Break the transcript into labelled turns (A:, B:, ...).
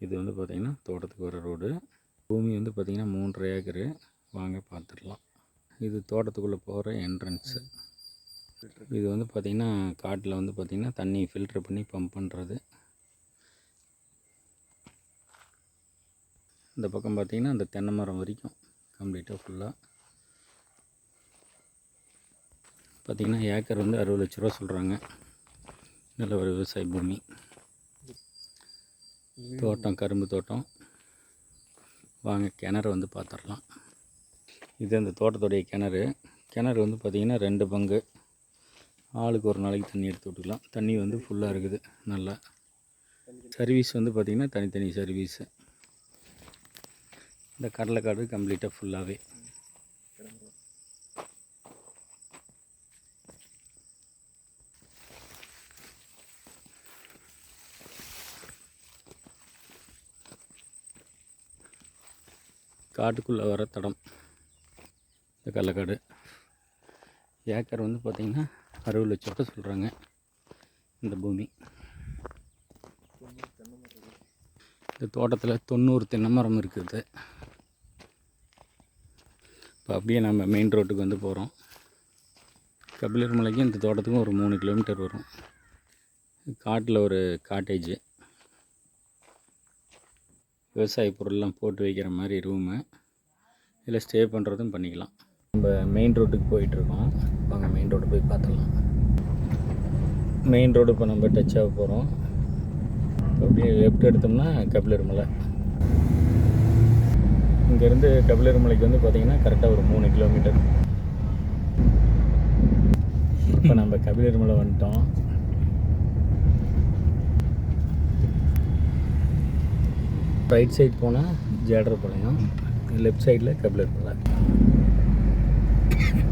A: இது வந்து பார்த்திங்கன்னா தோட்டத்துக்கு வர ரோடு. பூமி வந்து பார்த்திங்கன்னா மூன்றரை ஏக்கரு. வாங்க பார்த்துடலாம் இது தோட்டத்துக்குள்ளே போகிற என்ட்ரன்ஸு இது வந்து பார்த்திங்கன்னா காட்டில் வந்து பார்த்திங்கன்னா தண்ணி ஃபில்ட்ரு பண்ணி பம்ப் பண்ணுறது இந்த பக்கம் பார்த்திங்கன்னா அந்த தென்னை மரம் வரைக்கும் கம்ப்ளீட்டாக ஃபுல்லாக பார்த்திங்கன்னா ஏக்கர் வந்து அறுபது லட்ச ரூபா சொல்கிறாங்க நல்ல ஒரு விவசாய பூமி. தோட்டம் கரும்பு தோட்டம். வாங்க கிணறு வந்து பார்த்துடலாம் இது அந்த தோட்டத்துடைய கிணறு. கிணறு வந்து பார்த்திங்கன்னா ரெண்டு பங்கு. ஆளுக்கு ஒரு நாளைக்கு தண்ணி எடுத்து விட்டுக்கலாம். தண்ணி வந்து ஃபுல்லாக இருக்குது நல்லா. சர்வீஸ் வந்து பார்த்திங்கன்னா தனித்தனி சர்வீஸு இந்த கடலைக்காடு கம்ப்ளீட்டாக ஃபுல்லாகவே காட்டுக்குள்ளே வர தடம். இந்த கடலக்காடு ஏக்கர் வந்து பார்த்திங்கன்னா அறுபது லட்ச ரூபா சொல்கிறாங்க இந்த பூமி. இந்த தோட்டத்தில் தொண்ணூறு தென்னை மரம் இருக்குது. இப்போ அப்படியே நம்ம மெயின் ரோட்டுக்கு வந்து போகிறோம் கபிலர் மலைக்கும் இந்த தோட்டத்துக்கும் ஒரு மூணு கிலோமீட்டர் வரும். காட்டில் ஒரு காட்டேஜு விவசாய பொருள்லாம் போட்டு வைக்கிற மாதிரி ரூமு. இதில் ஸ்டே பண்ணுறதும் பண்ணிக்கலாம். நம்ம மெயின் ரோட்டுக்கு போயிட்டுருக்கோம். வாங்க மெயின் ரோடு போய் பார்த்துக்கலாம் மெயின் ரோடு இப்போ நம்ம டச் ஆக போகிறோம் அப்படியே லெஃப்ட் எடுத்தோம்னா கபிலர் மலை. இங்கேருந்து கபிலர் மலைக்கு வந்து பார்த்திங்கன்னா கரெக்டாக ஒரு மூணு கிலோமீட்டர் இப்போ நம்ம கபிலர் மலை வந்துட்டோம். ரைட் சைட் போனால் ஜேடர் பாளையம். லெஃப்ட் சைடில் கபிலர் பாளையம்.